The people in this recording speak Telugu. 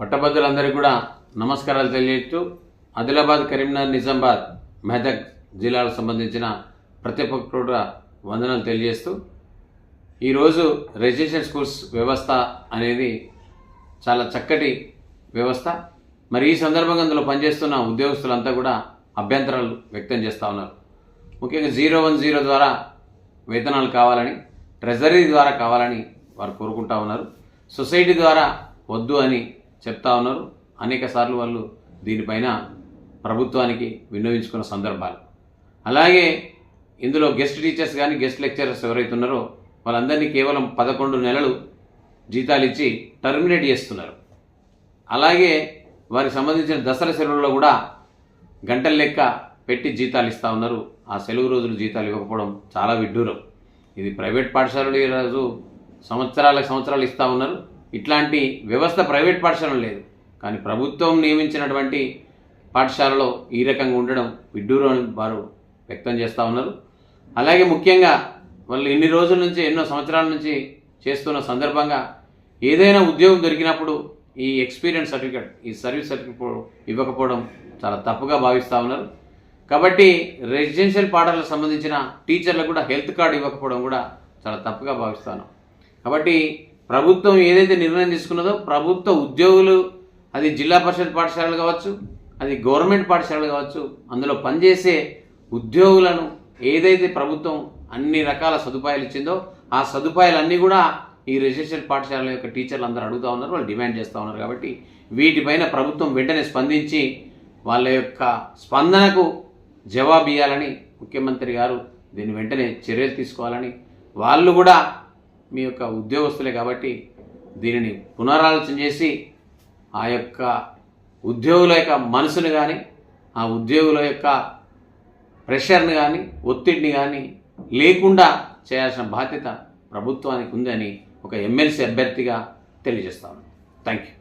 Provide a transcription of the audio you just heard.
పట్టభద్రులందరికీ కూడా నమస్కారాలు తెలియజేస్తూ ఆదిలాబాద్ కరీంనగర్ నిజామాబాద్ మెదక్ జిల్లాలకు సంబంధించిన ప్రతి ఒక్కరు కూడా వందనాలు తెలియజేస్తూ ఈరోజు రెజిస్ట్రేషన్ స్కూల్స్ వ్యవస్థ అనేది చాలా చక్కటి వ్యవస్థ. మరి ఈ సందర్భంగా అందులో పనిచేస్తున్న ఉద్యోగస్తులంతా కూడా అభ్యంతరాలు వ్యక్తం చేస్తూ ఉన్నారు. ముఖ్యంగా జీరో వన్ జీరో ద్వారా వేతనాలు కావాలని ట్రెజరీ ద్వారా కావాలని వారు కోరుకుంటా ఉన్నారు. సొసైటీ ద్వారా వద్దు అని చెప్తా ఉన్నారు. అనేక సార్లు వాళ్ళు దీనిపైన ప్రభుత్వానికి విన్నవించుకున్న సందర్భాలు. అలాగే ఇందులో గెస్ట్ టీచర్స్ కానీ గెస్ట్ లెక్చరర్స్ ఎవరైతే ఉన్నారో వాళ్ళందరినీ కేవలం పదకొండు నెలలు జీతాలు ఇచ్చి టర్మినేట్ చేస్తున్నారు. అలాగే వారికి సంబంధించిన దసరా సెలవుల్లో కూడా గంటల లెక్క పెట్టి జీతాలు ఇస్తూ ఉన్నారు. ఆ సెలవు రోజులు జీతాలు ఇవ్వకపోవడం చాలా విడ్డూరం. ఇది ప్రైవేట్ పాఠశాలలు ఈరోజు సంవత్సరాల సంవత్సరాలు ఇస్తూ ఉన్నారు. ఇట్లాంటి వ్యవస్థ ప్రైవేట్ పాఠశాలలో లేదు. కానీ ప్రభుత్వం నియమించినటువంటి పాఠశాలలో ఈ రకంగా ఉండడం విడ్డూరం వారు వ్యక్తం చేస్తూ ఉన్నారు. అలాగే ముఖ్యంగా వాళ్ళు ఇన్ని రోజుల నుంచి ఎన్నో సంవత్సరాల నుంచి చేస్తున్న సందర్భంగా ఏదైనా ఉద్యోగం దొరికినప్పుడు ఈ ఎక్స్పీరియన్స్ సర్టిఫికేట్ ఈ సర్వీస్ సర్టిఫికేట్ ఇవ్వకపోవడం చాలా తప్పుగా భావిస్తూ ఉన్నారు. కాబట్టి రెసిడెన్షియల్ పాఠాలకు సంబంధించిన టీచర్లకు కూడా హెల్త్ కార్డు ఇవ్వకపోవడం కూడా చాలా తప్పుగా భావిస్తాను కాబట్టి ప్రభుత్వం ఏదైతే నిర్ణయం తీసుకున్నదో ప్రభుత్వ ఉద్యోగులు అది జిల్లా పరిషత్ పాఠశాలలు కావచ్చు అది గవర్నమెంట్ పాఠశాలలు కావచ్చు అందులో పనిచేసే ఉద్యోగులను ఏదైతే ప్రభుత్వం అన్ని రకాల సదుపాయాలు ఇచ్చిందో ఆ సదుపాయాలన్నీ కూడా ఈ రెసిడెన్షియల్ పాఠశాలల యొక్క టీచర్లు అందరూ అడుగుతూ ఉన్నారు వాళ్ళు డిమాండ్ చేస్తూ ఉన్నారు కాబట్టి వీటిపైన ప్రభుత్వం వెంటనే స్పందించి వాళ్ళ యొక్క స్పందనకు జవాబు ఇవ్వాలని ముఖ్యమంత్రి గారు దీన్ని వెంటనే చర్యలు తీసుకోవాలని వాళ్ళు కూడా మీ యొక్క ఉద్యోగస్తులే కాబట్టి దీనిని పునరాలోచన చేసి ఆ యొక్క ఉద్యోగుల యొక్క మనసును కానీ ఆ ఉద్యోగుల యొక్క ప్రెషర్ని కానీ ఒత్తిడిని కానీ లేకుండా చేయాల్సిన బాధ్యత ప్రభుత్వానికి ఉందని ఒక ఎమ్మెల్సీ అభ్యర్థిగా తెలియజేస్తాను థ్యాంక్ యూ